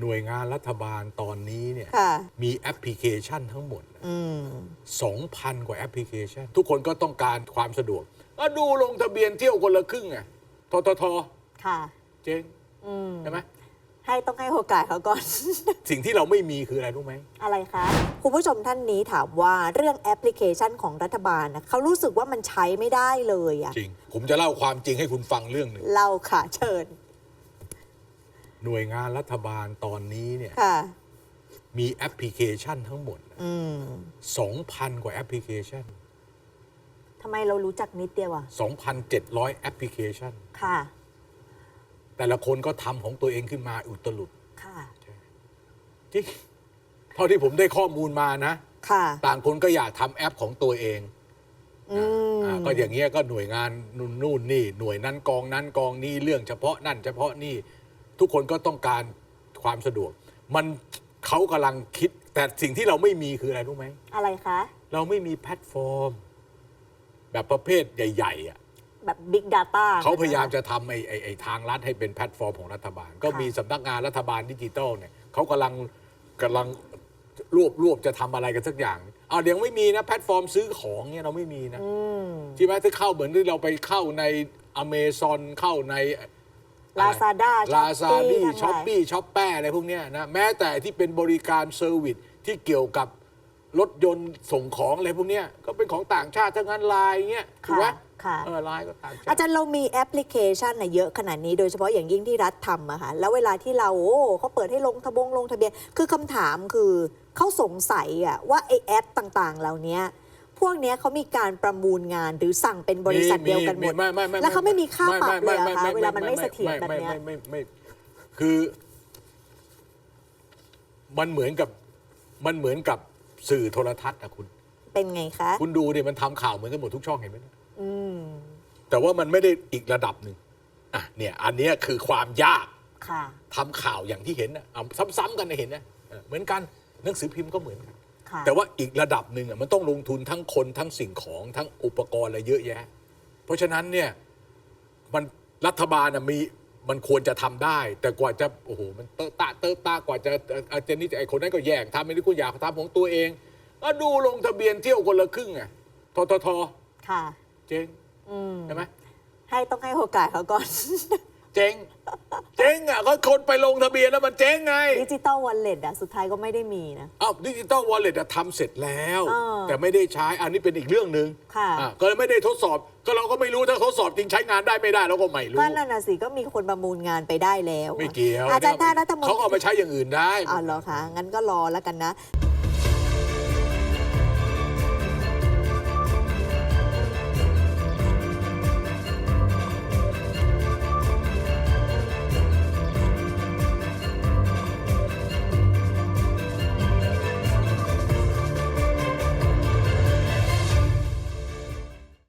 หน่วยงานรัฐบาลตอนนี้เนี่ยค่ะ มีแอปพลิเคชันทั้งหมด อืม 2,000 กว่าแอปพลิเคชัน ทุกคนก็ต้องการความสะดวกอะดูลงทะเบียนเที่ยวคนละครึ่งไงทททค่ะ เจ๊งอืม ใช่ไหมให้ต้องให้โอกาสเขาก่อน สิ่งที่เราไม่มีคืออะไรรู้ไหม อะไรคะ คุณผู้ชมท่านนี้ถามว่าเรื่องแอปพลิเคชันของรัฐบาลนะเขารู้สึกว่ามันใช้ไม่ได้เลยอะจริง ผมจะเล่าความจริงให้คุณฟังเรื่องหนึ่ง เล่าค่ะเชิญ หน่วยงานรัฐบาลตอนนี้เนี่ยค่ะ มีแอปพลิเคชันทั้งหมด อืม2,000 กว่าแอปพลิเคชัน ทำไมเรารู้จักนิดเดียวอะ2,700 แอปพลิเคชัน ค่ะ แต่ละคนก็ทำของตัวเองขึ้นมาอุตลุดค่ะ จริงเท่าที่ผมได้ข้อมูลมานะ ค่ะ ต่างคนก็อยากทำแอปของตัวเองอืม อ่าก็อย่างเงี้ยก็หน่วยงานนู่นนู่นนี่ หน่วยนั้นกองนั้นกองนี้เรื่องเฉพาะนั่นเฉพาะนี่ ทุกคนก็ต้องการความสะดวก มันเขากำลังคิด แต่สิ่งที่เราไม่มีคืออะไรรู้ไหม อะไรคะ เราไม่มีแพลตฟอร์ม แบบประเภทใหญ่ๆอะแบบ Big Data เขาพยายามจะทำไอ้ไอ้ไอ้ทางรัฐให้เป็นแพลตฟอร์มของรัฐบาล ก็ค่ะมีสำนักงานรัฐบาลดิจิทัลเนี่ยเขากำลังกำลังรวบรวบจะทำอะไรกันสักอย่างเอาวยังไม่มีนะแพลตฟอร์มซื้อของเนี่ยเราไม่มีนะ อืม ใช่ไหมถ้าเข้าเหมือนที่เราไปเข้าในอเมซอนเข้าใน ลาซาด้าลาซาดี้ช้อปปี้ช้อปแป้อะไรพวกเนี้ยนะแม้แต่ที่เป็นบริการเซอร์วิสที่เกี่ยวกับรถยนต์ส่งของอะไรพวกเนี้ยก็เป็นของต่างชาติทั้งนั้นไลน์เงี้ยถูกไหมค่ะค่ะเออไลน์ก็ต่างชาอาติจารย์เรามีแอปพลิเคชันนะเยอะขนาดนี้โดยเฉพาะอย่างยิ่งที่รัฐทำอะค่ะแล้วเวลาที่เราโอ้เขาเปิดให้ลงทะบงลงทะเบียนคือคำถามคือเขาสงสัยอะว่าไอแอปต่างๆ เหล่านี้ พวกเนี้ยเขามีการประมูลงานหรือสั่งเป็นบริษัทเดียวกันหมดไม่ไม่ไม่แล้วเขาไม่มีค่าปรับเลยเหรอคะไไเวลามันไม่เสถียรแบบเนี้ย ไม่ไม่ไม่ไม่คือ มันเหมือนกับ มันเหมือนกับสื่อโทรทัศน์นะคุณ เป็นไงคะ คุณดูดิมันทำข่าวเหมือนกันหมดทุกช่องเห็นไหมอืม แต่ว่ามันไม่ได้อีกระดับหนึ่งอะเนี่ย อันเนี้ยคือความยาก ค่ะ ทำข่าวอย่างที่เห็นนะเอาซ้ำๆกันนะเห็นนะเออเหมือนกันหนังสือพิมพ์ก็เหมือนกัน ค่ะแต่ว่าอีกระดับหนึ่งอะมันต้องลงทุนทั้งคนทั้งสิ่งของทั้งอุปกรณ์อะไรเยอะแยะ เพราะฉะนั้นเนี่ยมันรัฐบาลน่ะมีมันควรจะทำได้ แต่กว่าจะโอ้โหมันเตอะตะเตอะตากว่าจะเอ่ออาจจะนี่ไอ้คนนั้นก็แย่งทำไม่ได้กูอยากทำของตัวเองก็ดูลงทะเบียนเที่ยวคนละครึ่งไงทททค่ะ เจ๊งอืมใช่ไหม ให้ต้องให้โอกาสเขาก่อนเจ๊ง เจ๊งอะก็คนไปลงทะเบียนแล้วมันเจ๊งไง ดิจิตอลวอลเล็ตอะสุดท้ายก็ไม่ได้มีนะ อ้าวดิจิตอลวอลเล็ตทำเสร็จแล้วอ่าแต่ไม่ได้ใช้อันนี้เป็นอีกเรื่องหนึ่งค่ะ อ่ก็เลยไม่ได้ทดสอบ ก็เราก็ไม่รู้ถ้าทดสอบจริงใช้งานได้ไม่ได้เราก็ไม่รู้ ก็นั่นน่ะสิก็มีคนประมูลงานไปได้แล้วไม่เกี่ยวอาจารย์ท่ารัฐมนตเขาก็เอาไปรีใช้อย่างอื่นได้ อ๋อเหรอคะงั้นก็รอแล้วกันนะ